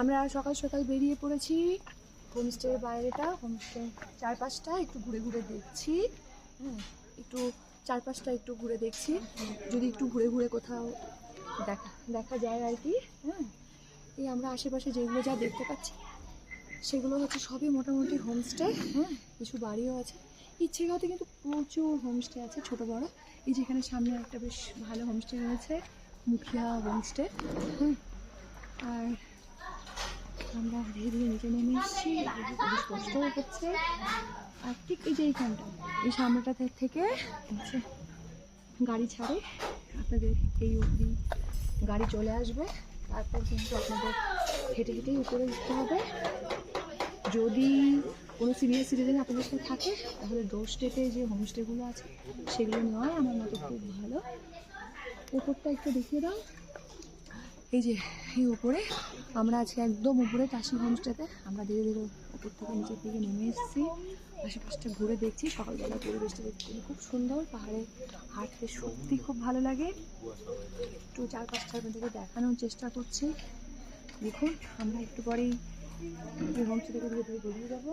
আমরা সকাল সকাল বেরিয়ে পড়েছি হোমস্টের বাইরেটা হোমস্টে চারপাশটা একটু ঘুরে ঘুরে দেখছি। হ্যাঁ একটু চারপাশটা একটু ঘুরে দেখছি। যদি একটু ঘুরে ঘুরে কোথাও দেখা দেখা যায় আর কি হ্যাঁ এই আমরা আশেপাশে যেগুলো যা দেখতে পাচ্ছি, সেগুলো হচ্ছে সবই মোটামুটি হোমস্টে হ্যাঁ কিছু বাড়িও আছে। ইচ্ছেগাঁওতে কিন্তু প্রচুর হোমস্টে আছে ছোট বড়। এই যেখানে সামনে একটা বেশ ভালো হোমস্টে রয়েছে, মুখিয়া হোমস্টে, হুম। আর আমরা ধীরে ধীরে নিচে নেমে এসেছি খুবই কষ্ট হচ্ছে আর ঠিক এই যে এইখানটা, এই সামনেটা থেকে হচ্ছে গাড়ি ছাড়ে, আপনাদের এই অবধি গাড়ি চলে আসবে। তারপর কিন্তু আপনাদের হেঁটে হেঁটেই উপরে উঠতে হবে। যদি কোনো সিনিয়র সিটিজেন আপনাদের সাথে থাকে, তাহলে ডোর স্টেপে যে হোমস্টেগুলো আছে, সেগুলো নেওয়াই আমার মতো খুব ভালো। ওপরটা একটু দেখিয়ে দাও। এই যে, এই উপরে, আমরা আজকে একদম উপরে কাশি হোমস্টেতে আমরা ধীরে ধীরে উপর থেকে নিচের দিকে নেমে এসেছি। আশেপাশটা ঘুরে দেখছি সকালবেলা পরিবেশটা দেখতে খুব সুন্দর, পাহাড়ে হাঁটতে সত্যি খুব ভালো লাগে। একটু চারপাশটা আপনাদেরকে দেখানোর চেষ্টা করছি। দেখুন, আমরা একটু পরেই হোমস্টে থেকে ধীরে ধীরে বেরিয়ে যাব।